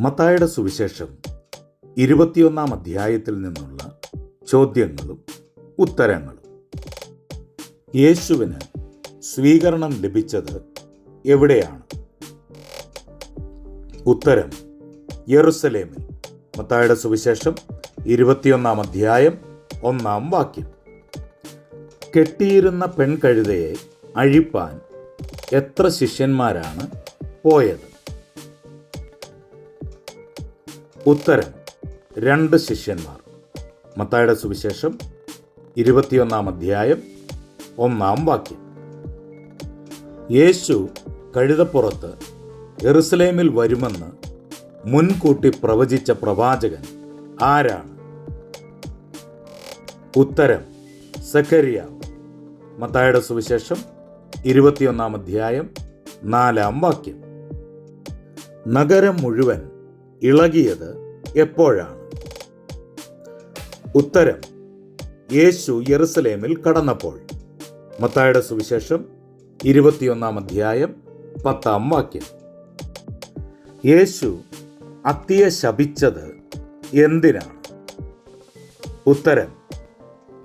മത്തായുടെ സുവിശേഷം ഇരുപത്തിയൊന്നാം അധ്യായത്തിൽ നിന്നുള്ള ചോദ്യങ്ങളും ഉത്തരങ്ങളും. യേശുവിന് സ്വീകരണം ലഭിച്ചത് എവിടെയാണ്? ഉത്തരം യെറുസലേമിൽ. മത്തായുടെ സുവിശേഷം ഇരുപത്തിയൊന്നാം അധ്യായം ഒന്നാം വാക്യം. കെട്ടിയിരുന്ന പെൺകഴുതയെ അഴിപ്പാൻ എത്ര ശിഷ്യന്മാരാണ് പോയത്? ഉത്തരം രണ്ട് ശിഷ്യന്മാർ. മത്തായുടെ സുവിശേഷം ഇരുപത്തിയൊന്നാം അധ്യായം ഒന്നാം വാക്യം. യേശു കഴുതപ്പുറത്ത് എറുസലേമിൽ വരുമെന്ന് മുൻകൂട്ടി പ്രവചിച്ച പ്രവാചകൻ ആരാണ്? ഉത്തരം സക്കരിയാവ് മത്തായുടെ സുവിശേഷം ഇരുപത്തിയൊന്നാം അധ്യായം നാലാം വാക്യം. നഗരം മുഴുവൻ ഇളകിയത് എപ്പോഴാണ്? ഉത്തരം യേശു യെറുസലേമിൽ കടന്നപ്പോൾ. മത്തായുടെ സുവിശേഷം ഇരുപത്തിയൊന്നാം അധ്യായം പത്താം വാക്യം. യേശു അത്തിയെ ശപിച്ചത് എന്തിനാണ്? ഉത്തരം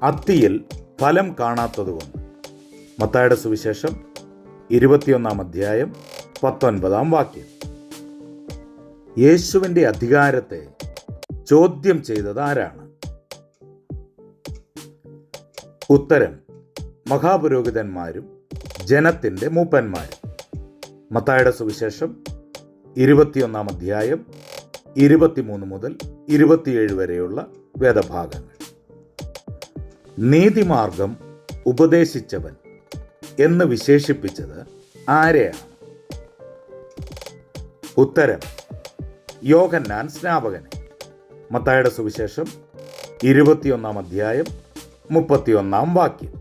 അത്തിയിൽ ഫലം കാണാത്തതുകൊണ്ട്. മത്തായുടെ സുവിശേഷം ഇരുപത്തിയൊന്നാം അധ്യായം പത്തൊൻപതാം വാക്യം. യേശുവിന്റെ അധികാരത്തെ ചോദ്യം ചെയ്തത് ആരാണ്? ഉത്തരം മഹാപുരോഹിതന്മാരും ജനത്തിന്റെ മൂപ്പന്മാരും. മത്തായുടെ സുവിശേഷം ഇരുപത്തിയൊന്നാം അധ്യായം ഇരുപത്തിമൂന്ന് മുതൽ ഇരുപത്തിയേഴ് വരെയുള്ള വേദഭാഗങ്ങൾ. നീതിമാർഗം ഉപദേശിച്ചവൻ എന്ന് വിശേഷിപ്പിച്ചത് ആരെയാണ്? ഉത്തരം യോഹന്നാൻ സ്നാപകനെ. മത്തായുടെ സുവിശേഷം ഇരുപത്തിയൊന്നാം അധ്യായം മുപ്പത്തിയൊന്നാം വാക്യം.